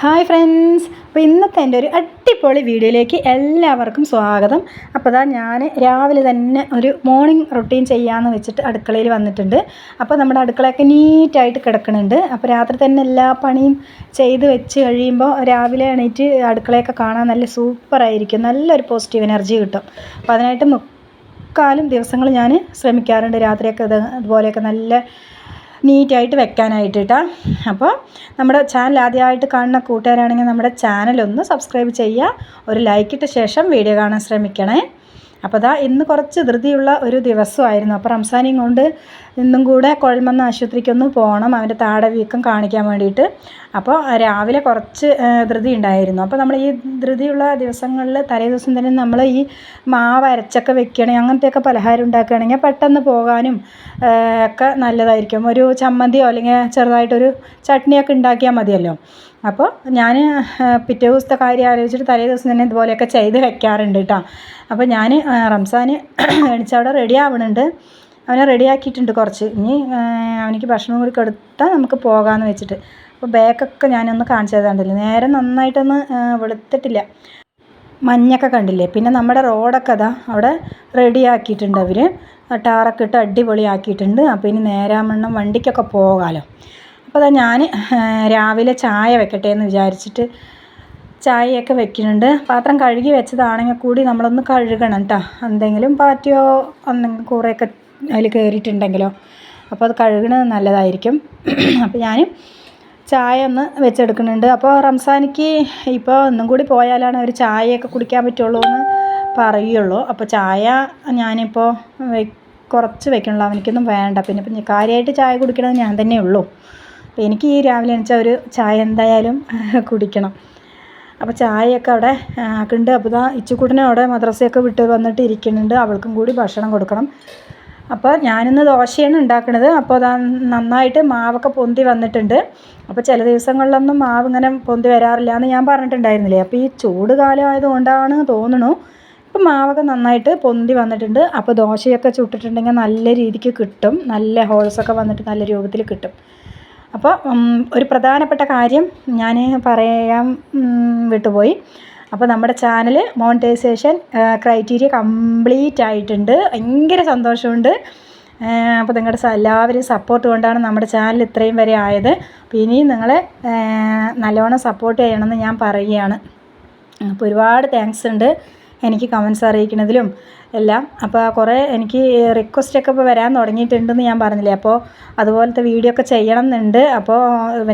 Hi friends അപ്പോൾ ഇന്നത്തെ എന്റെ ഒരു അടിപൊളി വീഡിയോയിലേക്ക് എല്ലാവർക്കും സ്വാഗതം. അപ്പോൾ ഇതാ ഞാൻ രാവിലെ തന്നെ ഒരു മോർണിംഗ് റൊട്ടീൻ ചെയ്യാമെന്ന് വെച്ചിട്ട് അടുക്കളയിൽ വന്നിട്ടുണ്ട്. അപ്പോൾ നമ്മുടെ അടുക്കളയൊക്കെ നീറ്റായിട്ട് കിടക്കുന്നുണ്ട് അപ്പോൾ രാത്രി തന്നെ എല്ലാ പണിയും ചെയ്ത് വെച്ച് കഴിയുമ്പോൾ രാവിലെ എണീറ്റ് അടുക്കളയൊക്കെ കാണാൻ നല്ല സൂപ്പറായിരിക്കും നല്ലൊരു പോസിറ്റീവ് എനർജി കിട്ടും. അപ്പോൾ അതിനായിട്ട് മുക്കാലും ദിവസങ്ങൾ ഞാൻ ശ്രമിക്കാറുണ്ട്. രാത്രിയൊക്കെ ഇത് അതുപോലെയൊക്കെ നല്ല നീറ്റായിട്ട് വെക്കാനായിട്ട് കേട്ടോ അപ്പോൾ നമ്മുടെ ചാനൽ ആദ്യമായിട്ട് കാണുന്ന കൂട്ടുകാരാണെങ്കിൽ നമ്മുടെ ചാനലൊന്ന് സബ്സ്ക്രൈബ് ചെയ്യുക. ഒരു ലൈക്കിട്ട ശേഷം വീഡിയോ കാണാൻ ശ്രമിക്കണേ. അപ്പോൾ ദാ ഇന്ന് കുറച്ച് ധൃതിയുള്ള ഒരു ദിവസമായിരുന്നു. അപ്പോൾ റംസാനെയും കൊണ്ട് ഇന്നും കൂടെ കുഴൽമന്ന ആശുപത്രിക്കൊന്ന് പോകണം അവന്റെ താടെ വീക്കം കാണിക്കാൻ വേണ്ടിയിട്ട്. അപ്പോൾ രാവിലെ കുറച്ച് ധൃതി ഉണ്ടായിരുന്നു. അപ്പോൾ നമ്മൾ ഈ ധൃതിയുള്ള ദിവസങ്ങളിൽ തലേ ദിവസം തന്നെ നമ്മൾ ഈ മാവ് അരച്ചൊക്കെ വെക്കുകയാണെങ്കിൽ അങ്ങനത്തെയൊക്കെ പലഹാരം ഉണ്ടാക്കുകയാണെങ്കിൽ പെട്ടെന്ന് പോകാനും ഒക്കെ നല്ലതായിരിക്കും. ഒരു ചമ്മന്തിയോ അല്ലെങ്കിൽ ചെറുതായിട്ടൊരു ചട്നിയൊക്കെ ഉണ്ടാക്കിയാൽ മതിയല്ലോ. അപ്പോൾ ഞാൻ പിറ്റേ ദിവസത്തെ കാര്യം ആലോചിച്ചിട്ട് തലേ ദിവസം തന്നെ ഇതുപോലെയൊക്കെ ചെയ്ത് വെക്കാറുണ്ട് കേട്ടോ അപ്പോൾ ഞാൻ റംസാൻ എണിച്ചവിടെ റെഡി ആവണുണ്ട്. അവനെ റെഡിയാക്കിയിട്ടുണ്ട് കുറച്ച്. ഇനി അവനിക്ക് ഭക്ഷണം കൂടി കൊടുത്താൽ നമുക്ക് പോകാമെന്ന് വെച്ചിട്ട്. അപ്പോൾ ബാക്കൊക്കെ ഞാനൊന്ന് കാണിച്ചു തന്നില്ല നേരെ നന്നായിട്ടൊന്ന് വെളുത്തിട്ടില്ല. മഞ്ഞൊക്കെ കണ്ടില്ലേ? പിന്നെ നമ്മുടെ റോഡൊക്കെ അതാ അവിടെ റെഡിയാക്കിയിട്ടുണ്ട് അവർ ടാറൊക്കെ ഇട്ട് അടിപൊളിയാക്കിയിട്ടുണ്ട്. അപ്പോൾ ഇനി നേരാമണ്ണം വണ്ടിക്കൊക്കെ പോകാമല്ലോ അപ്പോൾ അതാ ഞാൻ രാവിലെ ചായ വെക്കട്ടെ എന്ന് വിചാരിച്ചിട്ട് ചായയൊക്കെ വെക്കുന്നുണ്ട്. പാത്രം കഴുകി വെച്ചതാണെങ്കിൽ കൂടി നമ്മളൊന്ന് കഴുകണം കേട്ടോ എന്തെങ്കിലും പാറ്റിയോ എന്തെങ്കിലും കുറേയൊക്കെ അതിൽ കയറിയിട്ടുണ്ടെങ്കിലോ അപ്പോൾ അത് കഴുകണത് നല്ലതായിരിക്കും. അപ്പോൾ ഞാൻ ചായ ഒന്ന് വെച്ചെടുക്കുന്നുണ്ട്. അപ്പോൾ റംസാനിക്ക് ഇപ്പോൾ ഒന്നും കൂടി പോയാലാണ് അവർ ചായയൊക്കെ കുടിക്കാൻ പറ്റുള്ളൂ എന്ന് പറയുള്ളൂ. അപ്പോൾ ചായ ഞാനിപ്പോൾ കുറച്ച് വെക്കണുള്ളൂ. അവനിക്കൊന്നും വേണ്ട. പിന്നെ ഇപ്പം കാര്യമായിട്ട് ചായ കുടിക്കണത് ഞാൻ തന്നെ ഉള്ളൂ അപ്പോൾ എനിക്ക് ഈ രാവിലെ എണീച്ചാൽ ഒരു ചായ എന്തായാലും കുടിക്കണം. അപ്പോൾ ചായയൊക്കെ അവിടെ ആക്കുന്നുണ്ട് അപ്പോൾ ഇതാ ഇച്ചുക്കുട്ടനെ അവിടെ മദ്രസയൊക്കെ വിട്ട് വന്നിട്ട് ഇരിക്കുന്നുണ്ട്. അവൾക്കും കൂടി ഭക്ഷണം കൊടുക്കണം. അപ്പോൾ ഞാനിന്ന് ദോശയാണ് ഉണ്ടാക്കുന്നത് അപ്പോൾ അതാ നന്നായിട്ട് മാവൊക്കെ പൊന്തി വന്നിട്ടുണ്ട്. അപ്പോൾ ചില ദിവസങ്ങളിലൊന്നും മാവ് ഇങ്ങനെ പൊന്തി വരാറില്ല എന്ന് ഞാൻ പറഞ്ഞിട്ടുണ്ടായിരുന്നില്ലേ? അപ്പോൾ ഈ ചൂട് കാലമായതുകൊണ്ടാണ് തോന്നുന്നു ഇപ്പം മാവൊക്കെ നന്നായിട്ട് പൊന്തി വന്നിട്ടുണ്ട്. അപ്പോൾ ദോശയൊക്കെ ചുട്ടിട്ടുണ്ടെങ്കിൽ നല്ല രീതിക്ക് കിട്ടും. നല്ല ഹോൾസൊക്കെ വന്നിട്ട് നല്ല രൂപത്തിൽ കിട്ടും. അപ്പോൾ ഒരു പ്രധാനപ്പെട്ട കാര്യം ഞാൻ പറയാൻ വിട്ടുപോയി. അപ്പോൾ നമ്മുടെ ചാനൽ മോണിറ്റൈസേഷൻ ക്രൈറ്റീരിയ കംപ്ലീറ്റ് ആയിട്ടുണ്ട്. ഭയങ്കര സന്തോഷമുണ്ട്. അപ്പോൾ നിങ്ങളുടെ എല്ലാവരും സപ്പോർട്ട് കൊണ്ടാണ് നമ്മുടെ ചാനൽ ഇത്രയും വരെ ആയത്. അപ്പോൾ ഇനിയും നല്ലവണ്ണം നല്ലോണം സപ്പോർട്ട് ചെയ്യണമെന്ന് ഞാൻ പറയുകയാണ്. അപ്പോൾ ഒരുപാട് താങ്ക്സ് ഉണ്ട്. എനിക്ക് കമൻസ് അറിയിക്കുന്നതിലും എല്ലാം. അപ്പോൾ കുറേ എനിക്ക് റിക്വസ്റ്റൊക്കെ ഇപ്പോൾ വരാൻ തുടങ്ങിയിട്ടുണ്ടെന്ന് ഞാൻ പറഞ്ഞില്ലേ? അപ്പോൾ അതുപോലത്തെ വീഡിയോ ഒക്കെ ചെയ്യണം എന്നുണ്ട് അപ്പോൾ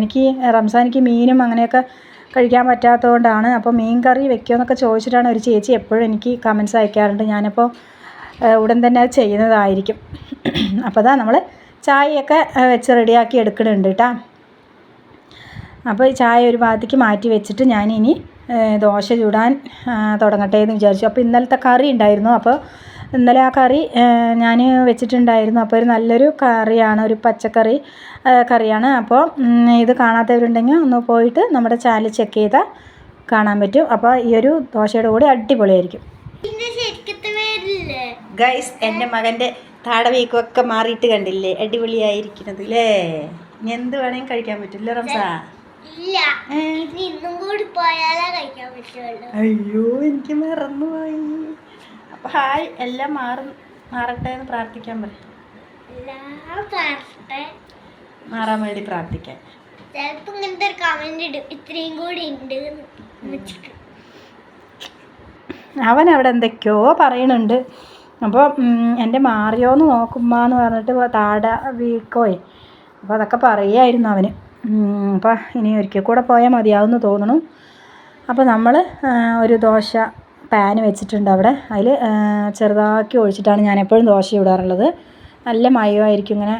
എനിക്ക് റംസാനിക്ക് മീനും അങ്ങനെയൊക്കെ കഴിക്കാൻ പറ്റാത്തതുകൊണ്ടാണ്. അപ്പോൾ മീൻ കറി വെക്കുമെന്നൊക്കെ ചോദിച്ചിട്ടാണ് ഒരു ചേച്ചി എപ്പോഴും എനിക്ക് കമൻസ് അയക്കാറുണ്ട്. ഞാനപ്പോൾ ഉടൻ തന്നെ അത് ചെയ്യുന്നതായിരിക്കും. അപ്പോൾ അതാ നമ്മൾ ചായയൊക്കെ വെച്ച് റെഡിയാക്കി എടുക്കുന്നുണ്ട് കേട്ടോ അപ്പോൾ ചായ ഒരു ഭാഗത്തേക്ക് മാറ്റി വെച്ചിട്ട് ഞാനിനി ദോശ ചൂടാൻ തുടങ്ങട്ടെ എന്ന് വിചാരിച്ചു. അപ്പോൾ ഇന്നലത്തെ കറി ഉണ്ടായിരുന്നു. അപ്പോൾ ഇന്നലെ ആ കറി ഞാൻ വെച്ചിട്ടുണ്ടായിരുന്നു. അപ്പോൾ ഒരു നല്ലൊരു കറിയാണ് ഒരു പച്ചക്കറി കറിയാണ്. അപ്പോൾ ഇത് കാണാത്തവരുണ്ടെങ്കിൽ ഒന്ന് പോയിട്ട് നമ്മുടെ ചാനൽ ചെക്ക് ചെയ്താൽ കാണാൻ പറ്റും. അപ്പോൾ ഈ ഒരു ദോശയുടെ കൂടെ അടിപൊളിയായിരിക്കും. ഗൈസ് എന്റെ മകന്റെ താടവീക്കൊക്കെ മാറിയിട്ട് കണ്ടില്ലേ? അടിപൊളിയായിരിക്കുന്നത് അല്ലേ ഇനി എന്ത് വേണമെങ്കിലും കഴിക്കാൻ പറ്റില്ല റംസാ? അയ്യോ എനിക്ക് മറന്നുപോയി. അപ്പൊ ഹായ് എല്ലാം മാറും മാറട്ടെ എന്ന് പ്രാർത്ഥിക്കാൻ പറ്റും മാറാൻ വേണ്ടി പ്രാർത്ഥിക്കാൻ ചിലപ്പോ ഇങ്ങനത്തെ ഒരു കമന്റ് ഇടും. ഇത്രയും കൂടി ഉണ്ട് അവൻ അവിടെ എന്തൊക്കെയോ പറയണുണ്ട്. അപ്പോൾ എന്റെ മാറിയോന്ന് നോക്കുമ്പോ എന്ന് പറഞ്ഞിട്ട് താട വീക്കോയി അപ്പോൾ അതൊക്കെ പറയായിരുന്നു അവന്. അപ്പോൾ ഇനി ഒരിക്കൽ കൂടെ പോയാൽ മതിയാവുമെന്ന് തോന്നണു. അപ്പോൾ നമ്മൾ ഒരു ദോശ പാൻ വെച്ചിട്ടുണ്ട് അവിടെ. അതിൽ ചെറുതാക്കി ഒഴിച്ചിട്ടാണ് ഞാൻ എപ്പോഴും ദോശ ഇടാറുള്ളത് നല്ല മയമായിരിക്കും ഇങ്ങനെ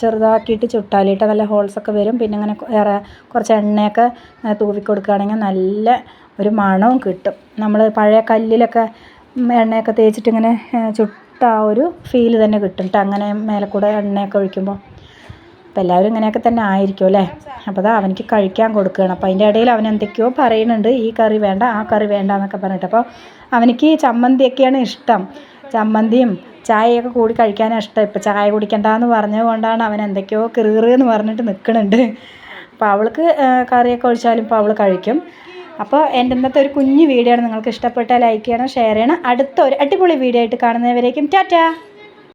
ചെറുതാക്കിയിട്ട് ചുട്ടാലിട്ട് നല്ല ഹോൾസൊക്കെ വരും. പിന്നെ ഇങ്ങനെ ഏറെ കുറച്ച് എണ്ണയൊക്കെ തൂവി കൊടുക്കുകയാണെങ്കിൽ നല്ല ഒരു മണവും കിട്ടും. നമ്മൾ പഴയ കല്ലിലൊക്കെ എണ്ണയൊക്കെ തേച്ചിട്ട് ഇങ്ങനെ ചുട്ട ആ ഒരു ഫീൽ തന്നെ കിട്ടും. കേട്ടോ അങ്ങനെ മേലെ കൂടെ എണ്ണയൊക്കെ ഒഴിക്കുമ്പോൾ അപ്പോൾ എല്ലാവരും ഇങ്ങനെയൊക്കെ തന്നെ ആയിരിക്കും അല്ലേ? അപ്പോൾ അതാ അവനിക്ക് കഴിക്കാൻ കൊടുക്കുകയാണ്. അപ്പോൾ അതിന്റെ ഇടയിൽ അവൻ എന്തൊക്കെയോ പറയുന്നുണ്ട്. ഈ കറി വേണ്ട ആ കറി വേണ്ട എന്നൊക്കെ പറഞ്ഞിട്ട്. അപ്പോൾ അവനിക്ക് ചമ്മന്തിയൊക്കെയാണ് ഇഷ്ടം. ചമ്മന്തിയും ചായയൊക്കെ കൂടി കഴിക്കാനാണ് ഇഷ്ടം. ഇപ്പോൾ ചായ കുടിക്കണ്ടെന്ന് പറഞ്ഞത് കൊണ്ടാണ് അവൻ എന്തൊക്കെയോ എന്ന് പറഞ്ഞിട്ട് നിൽക്കുന്നുണ്ട്. അപ്പോൾ അവൾക്ക് കറിയൊക്കെ ഒഴിച്ചാലും ഇപ്പോൾ അവൾ കഴിക്കും. അപ്പോൾ എന്റെ ഇന്നത്തെ ഒരു കുഞ്ഞു വീഡിയോ ആണ്. നിങ്ങൾക്ക് ഇഷ്ടപ്പെട്ടാൽ ലൈക്ക് ചെയ്യണം ഷെയർ ചെയ്യണം. അടുത്ത ഒരു അടിപൊളി വീഡിയോ ആയിട്ട് കാണുന്നവരേക്കും ടാറ്റാ!